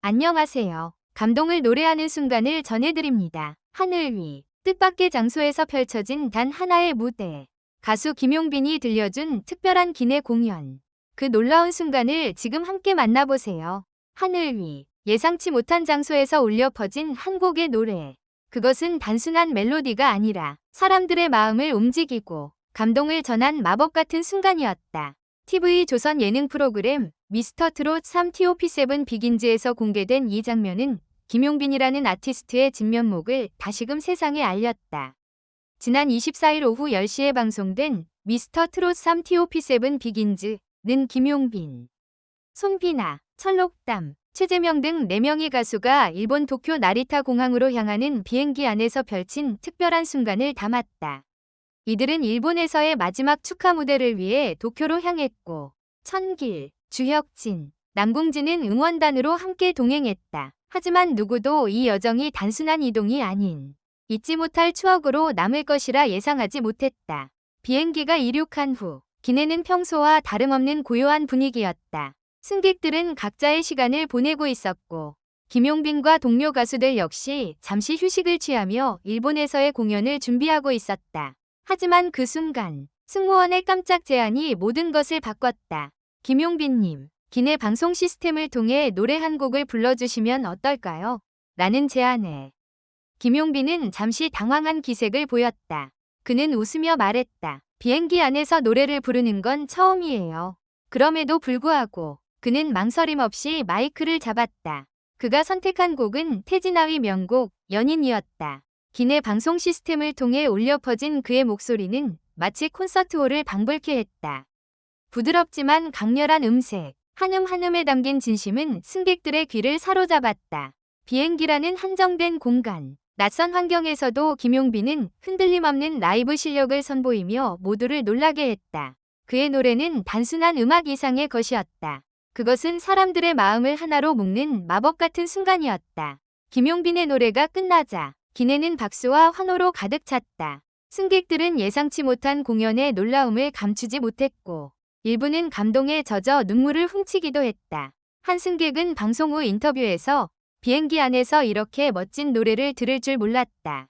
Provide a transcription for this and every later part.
안녕하세요. 감동을 노래하는 순간을 전해드립니다. 하늘 위, 뜻밖의 장소에서 펼쳐진 단 하나의 무대. 가수 김용빈이 들려준 특별한 기내 공연. 그 놀라운 순간을 지금 함께 만나보세요. 하늘 위, 예상치 못한 장소에서 울려 퍼진 한 곡의 노래. 그것은 단순한 멜로디가 아니라 사람들의 마음을 움직이고 감동을 전한 마법 같은 순간이었다. TV 조선 예능 프로그램 미스터 트롯 3 TOP7 비긴즈에서 공개된 이 장면은 김용빈이라는 아티스트의 진면목을 다시금 세상에 알렸다. 지난 24일 오후 10시에 방송된 미스터 트롯 3 TOP7 비긴즈는 김용빈, 손비나, 철록담, 최재명 등 4명의 가수가 일본 도쿄 나리타 공항으로 향하는 비행기 안에서 펼친 특별한 순간을 담았다. 이들은 일본에서의 마지막 축하 무대를 위해 도쿄로 향했고 천길, 주혁진, 남궁진은 응원단으로 함께 동행했다. 하지만 누구도 이 여정이 단순한 이동이 아닌 잊지 못할 추억으로 남을 것이라 예상하지 못했다. 비행기가 이륙한 후 기내는 평소와 다름없는 고요한 분위기였다. 승객들은 각자의 시간을 보내고 있었고 김용빈과 동료 가수들 역시 잠시 휴식을 취하며 일본에서의 공연을 준비하고 있었다. 하지만 그 순간 승무원의 깜짝 제안이 모든 것을 바꿨다. 김용빈님, 기내 방송 시스템을 통해 노래 한 곡을 불러주시면 어떨까요? 라는 제안에 김용빈은 잠시 당황한 기색을 보였다. 그는 웃으며 말했다. 비행기 안에서 노래를 부르는 건 처음이에요. 그럼에도 불구하고 그는 망설임 없이 마이크를 잡았다. 그가 선택한 곡은 태진아의 명곡 연인이었다. 기내 방송 시스템을 통해 울려 퍼진 그의 목소리는 마치 콘서트홀을 방불케 했다. 부드럽지만 강렬한 음색, 한음 한음에 담긴 진심은 승객들의 귀를 사로잡았다. 비행기라는 한정된 공간, 낯선 환경에서도 김용빈은 흔들림 없는 라이브 실력을 선보이며 모두를 놀라게 했다. 그의 노래는 단순한 음악 이상의 것이었다. 그것은 사람들의 마음을 하나로 묶는 마법 같은 순간이었다. 김용빈의 노래가 끝나자 기내는 박수와 환호로 가득 찼다. 승객들은 예상치 못한 공연의 놀라움을 감추지 못했고 일부는 감동에 젖어 눈물을 훔치기도 했다. 한 승객은 방송 후 인터뷰에서 비행기 안에서 이렇게 멋진 노래를 들을 줄 몰랐다.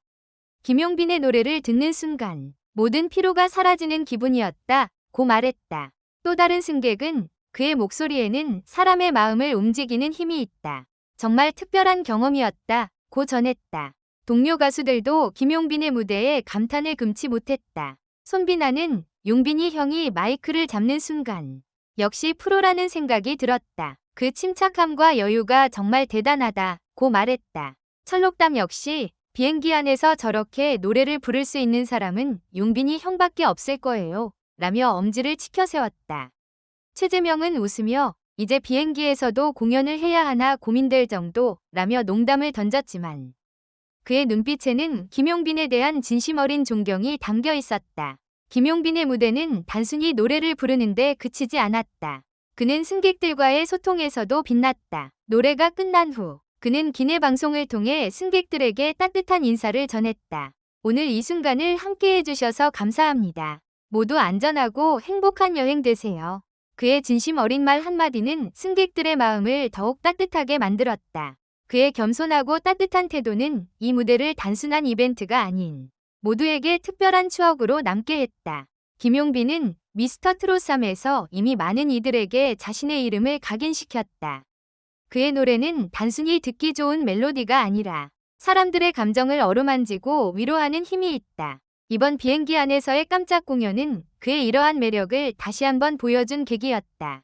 김용빈의 노래를 듣는 순간 모든 피로가 사라지는 기분이었다. 고 말했다. 또 다른 승객은 그의 목소리에는 사람의 마음을 움직이는 힘이 있다. 정말 특별한 경험이었다. 고 전했다. 동료 가수들도 김용빈의 무대에 감탄을 금치 못했다. 손비나는 용빈이 형이 마이크를 잡는 순간 역시 프로라는 생각이 들었다. 그 침착함과 여유가 정말 대단하다. 고 말했다. 철록담 역시 비행기 안에서 저렇게 노래를 부를 수 있는 사람은 용빈이 형밖에 없을 거예요. 라며 엄지를 치켜 세웠다. 최재명은 웃으며 이제 비행기에서도 공연을 해야 하나 고민될 정도 라며 농담을 던졌지만 그의 눈빛에는 김용빈에 대한 진심 어린 존경이 담겨 있었다. 김용빈의 무대는 단순히 노래를 부르는데 그치지 않았다. 그는 승객들과의 소통에서도 빛났다. 노래가 끝난 후 그는 기내 방송을 통해 승객들에게 따뜻한 인사를 전했다. 오늘 이 순간을 함께 해 주셔서 감사합니다. 모두 안전하고 행복한 여행 되세요. 그의 진심 어린 말 한마디는 승객들의 마음을 더욱 따뜻하게 만들었다. 그의 겸손하고 따뜻한 태도는 이 무대를 단순한 이벤트가 아닌 모두에게 특별한 추억으로 남게 했다. 김용빈은 미스터 트롯 3에서 이미 많은 이들에게 자신의 이름을 각인시켰다. 그의 노래는 단순히 듣기 좋은 멜로디가 아니라 사람들의 감정을 어루만지고 위로하는 힘이 있다. 이번 비행기 안에서의 깜짝 공연은 그의 이러한 매력을 다시 한번 보여준 계기였다.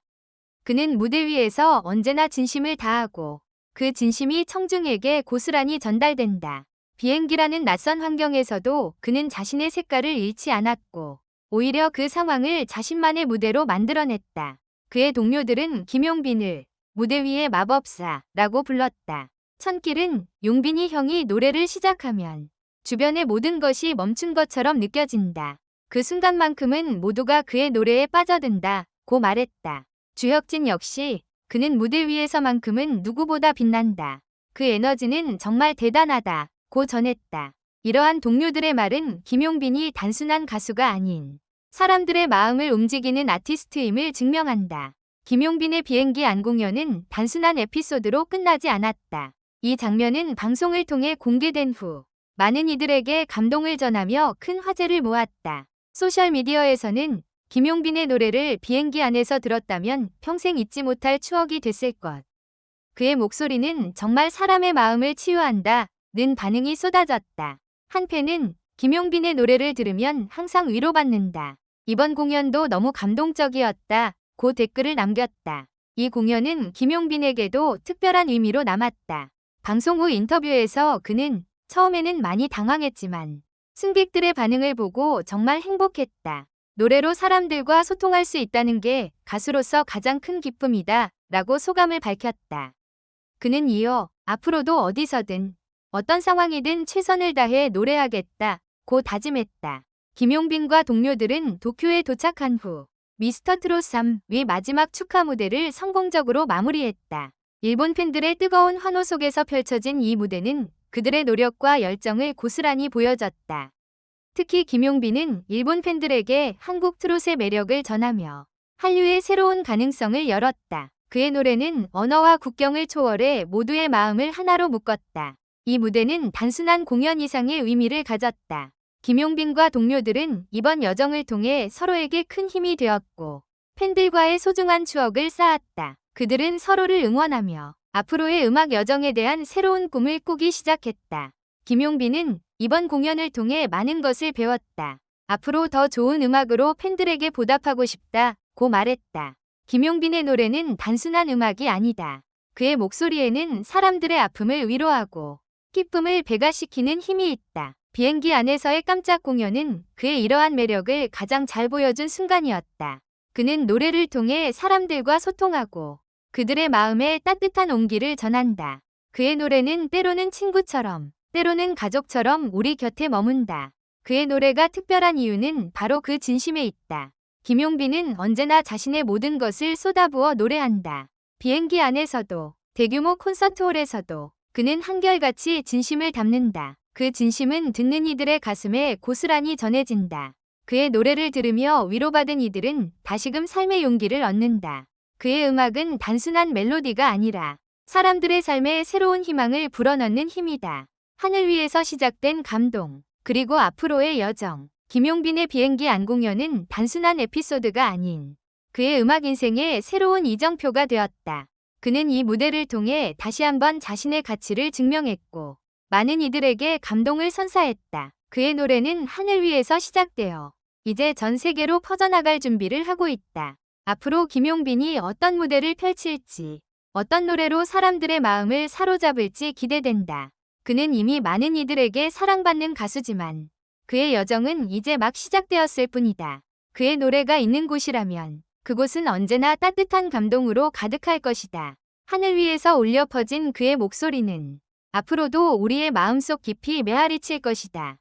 그는 무대 위에서 언제나 진심을 다하고 그 진심이 청중에게 고스란히 전달된다. 비행기라는 낯선 환경에서도 그는 자신의 색깔을 잃지 않았고 오히려 그 상황을 자신만의 무대로 만들어냈다. 그의 동료들은 김용빈을 무대 위의 마법사라고 불렀다. 천길은 용빈이 형이 노래를 시작하면 주변의 모든 것이 멈춘 것처럼 느껴진다. 그 순간만큼은 모두가 그의 노래에 빠져든다. 고 말했다. 주혁진 역시 그는 무대 위에서만큼은 누구보다 빛난다. 그 에너지는 정말 대단하다. 고 전했다. 이러한 동료들의 말은 김용빈이 단순한 가수가 아닌 사람들의 마음을 움직이는 아티스트임을 증명한다. 김용빈의 비행기 안 공연은 단순한 에피소드로 끝나지 않았다. 이 장면은 방송을 통해 공개된 후 많은 이들에게 감동을 전하며 큰 화제를 모았다. 소셜미디어에서는 김용빈의 노래를 비행기 안에서 들었다면 평생 잊지 못할 추억이 됐을 것. 그의 목소리는 정말 사람의 마음을 치유한다. 는 반응이 쏟아졌다. 한 팬은 김용빈의 노래를 들으면 항상 위로받는다. 이번 공연도 너무 감동적이었다. 고 댓글을 남겼다. 이 공연은 김용빈에게도 특별한 의미로 남았다. 방송 후 인터뷰에서 그는 처음에는 많이 당황했지만 승객들의 반응을 보고 정말 행복했다. 노래로 사람들과 소통할 수 있다는 게 가수로서 가장 큰 기쁨이다. 라고 소감을 밝혔다. 그는 이어 앞으로도 어디서든 어떤 상황이든 최선을 다해 노래하겠다. 고 다짐했다. 김용빈과 동료들은 도쿄에 도착한 후 미스터 트롯 3위 마지막 축하 무대를 성공적으로 마무리했다. 일본 팬들의 뜨거운 환호 속에서 펼쳐진 이 무대는 그들의 노력과 열정을 고스란히 보여줬다. 특히 김용빈은 일본 팬들에게 한국 트롯의 매력을 전하며 한류의 새로운 가능성을 열었다. 그의 노래는 언어와 국경을 초월해 모두의 마음을 하나로 묶었다. 이 무대는 단순한 공연 이상의 의미를 가졌다. 김용빈과 동료들은 이번 여정을 통해 서로에게 큰 힘이 되었고 팬들과의 소중한 추억을 쌓았다. 그들은 서로를 응원하며 앞으로의 음악 여정에 대한 새로운 꿈을 꾸기 시작했다. 김용빈은 이번 공연을 통해 많은 것을 배웠다. 앞으로 더 좋은 음악으로 팬들에게 보답하고 싶다. 고 말했다. 김용빈의 노래는 단순한 음악이 아니다. 그의 목소리에는 사람들의 아픔을 위로하고 기쁨을 배가시키는 힘이 있다. 비행기 안에서의 깜짝 공연은 그의 이러한 매력을 가장 잘 보여준 순간이었다. 그는 노래를 통해 사람들과 소통하고 그들의 마음에 따뜻한 온기를 전한다. 그의 노래는 때로는 친구처럼, 때로는 가족처럼 우리 곁에 머문다. 그의 노래가 특별한 이유는 바로 그 진심에 있다. 김용빈은 언제나 자신의 모든 것을 쏟아부어 노래한다. 비행기 안에서도, 대규모 콘서트홀에서도, 그는 한결같이 진심을 담는다. 그 진심은 듣는 이들의 가슴에 고스란히 전해진다. 그의 노래를 들으며 위로받은 이들은 다시금 삶의 용기를 얻는다. 그의 음악은 단순한 멜로디가 아니라 사람들의 삶에 새로운 희망을 불어넣는 힘이다. 하늘 위에서 시작된 감동, 그리고 앞으로의 여정. 김용빈의 비행기 안 공연은 단순한 에피소드가 아닌 그의 음악 인생의 새로운 이정표가 되었다. 그는 이 무대를 통해 다시 한번 자신의 가치를 증명했고 많은 이들에게 감동을 선사했다. 그의 노래는 하늘 위에서 시작되어 이제 전 세계로 퍼져나갈 준비를 하고 있다. 앞으로 김용빈이 어떤 무대를 펼칠지, 어떤 노래로 사람들의 마음을 사로잡을지 기대된다. 그는 이미 많은 이들에게 사랑받는 가수지만 그의 여정은 이제 막 시작되었을 뿐이다. 그의 노래가 있는 곳이라면 그곳은 언제나 따뜻한 감동으로 가득할 것이다. 하늘 위에서 울려 퍼진 그의 목소리는 앞으로도 우리의 마음속 깊이 메아리칠 것이다.